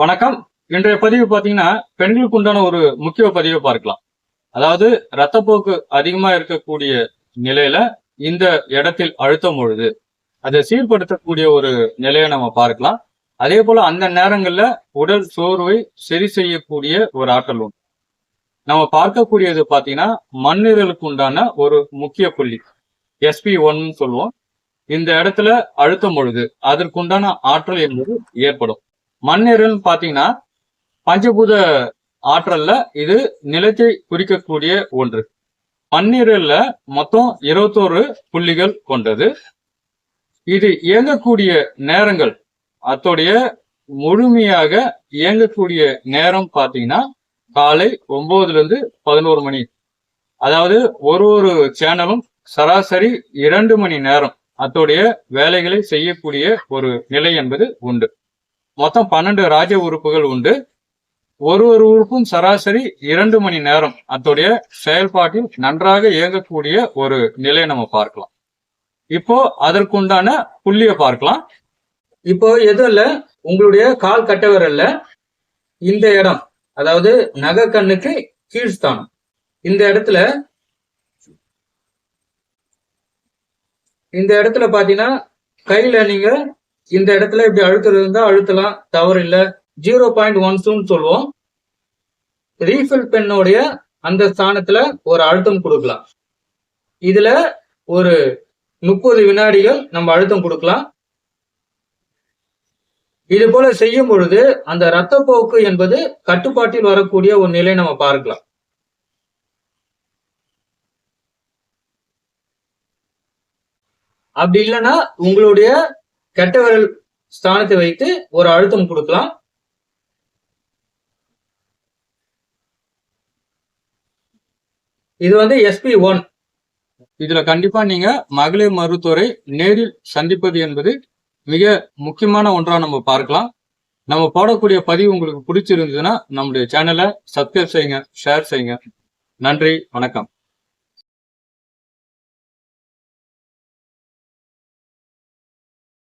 வணக்கம். இன்றைய பதிவு பார்த்தீங்கன்னா பெண்களுக்கு உண்டான ஒரு முக்கிய பதிவை பார்க்கலாம். அதாவது ரத்தப்போக்கு அதிகமா இருக்கக்கூடிய நிலையில இந்த இடத்தில் அழுத்தம் பொழுது அதை சீர்படுத்தக்கூடிய ஒரு நிலையை நம்ம பார்க்கலாம். அதே போல அந்த நேரங்கள்ல உடல் சோர்வை சரி செய்யக்கூடிய ஒரு ஆற்றல் உண்டு. நம்ம பார்க்கக்கூடியது பாத்தீங்கன்னா மண்ணீரலுக்கு உண்டான ஒரு முக்கிய புள்ளி எஸ்பி ஒன்னு சொல்லுவோம். இந்த இடத்துல அழுத்தம் பொழுது அதற்குண்டான ஆற்றல் என்பது ஏற்படும். மண்ணீரல் பாத்தீங்கன்னா பஞ்சபூத ஆற்றல்ல இது நிலத்தை குறிக்கக்கூடிய ஒன்று. மண்ணீரல்ல மொத்தம் இருபத்தோரு புள்ளிகள் கொண்டது. இது இயங்கக்கூடிய நேரங்கள் அத்தோடைய முழுமையாக இயங்கக்கூடிய நேரம் பார்த்தீங்கன்னா காலை ஒன்பதுல இருந்து பதினோரு மணி. அதாவது ஒரு ஒரு சேனலும் சராசரி இரண்டு மணி நேரம் அத்தோடைய வேலைகளை செய்யக்கூடிய ஒரு நிலை என்பது உண்டு. மொத்தம் பன்னெண்டு ராஜ உறுப்புகள் உண்டு. ஒரு ஒரு உறுப்பும் சராசரி இரண்டு மணி நேரம். அத்தோடைய செயல்பாட்டில் நன்றாக இயங்கக்கூடிய ஒரு நிலையை நம்ம பார்க்கலாம். இப்போ அதற்குண்டான புள்ளிய பார்க்கலாம். இப்போ இல்லை உங்களுடைய கால் கட்டவரல்ல இந்த இடம் அதாவது நகை கண்ணுக்கு கீழ்ஸ்தானம் இந்த இடத்துல இந்த இடத்துல பாத்தீங்கன்னா கையில நீங்க இந்த இடத்துல இப்படி அழுத்துறது இருந்தா அழுத்தலாம் தவறு இல்லை. ஜீரோ பாயிண்ட் ஒன் டூன்னு சொல்லுவோம். ரீஃபில் பெண்ணோடைய அந்த ஸ்தானத்துல ஒரு அழுத்தம் கொடுக்கலாம். இதுல ஒரு முப்பது வினாடிகள் நம்ம அழுத்தம் கொடுக்கலாம். இது போல செய்யும் பொழுது அந்த ரத்தப்போக்கு என்பது கட்டுப்பாட்டில் வரக்கூடிய ஒரு நிலை நம்ம பார்க்கலாம். அப்படி இல்லைன்னா உங்களுடைய கெட்டவர்கள் ஸ்தானத்தை வைத்து ஒரு அழுத்தம் கொடுக்கலாம். இது வந்து எஸ்பி ஒன் இதுல கண்டிப்பா நீங்க மகளிர் மருத்துவரை நேரில் சந்திப்பது என்பது மிக முக்கியமான ஒன்றா நம்ம பார்க்கலாம். நம்ம போடக்கூடிய பதிவு உங்களுக்கு பிடிச்சிருந்ததுன்னா நம்முடைய சேனலை சப்ஸ்கிரைப் செய்யுங்க ஷேர் செய்யுங்க. நன்றி வணக்கம்.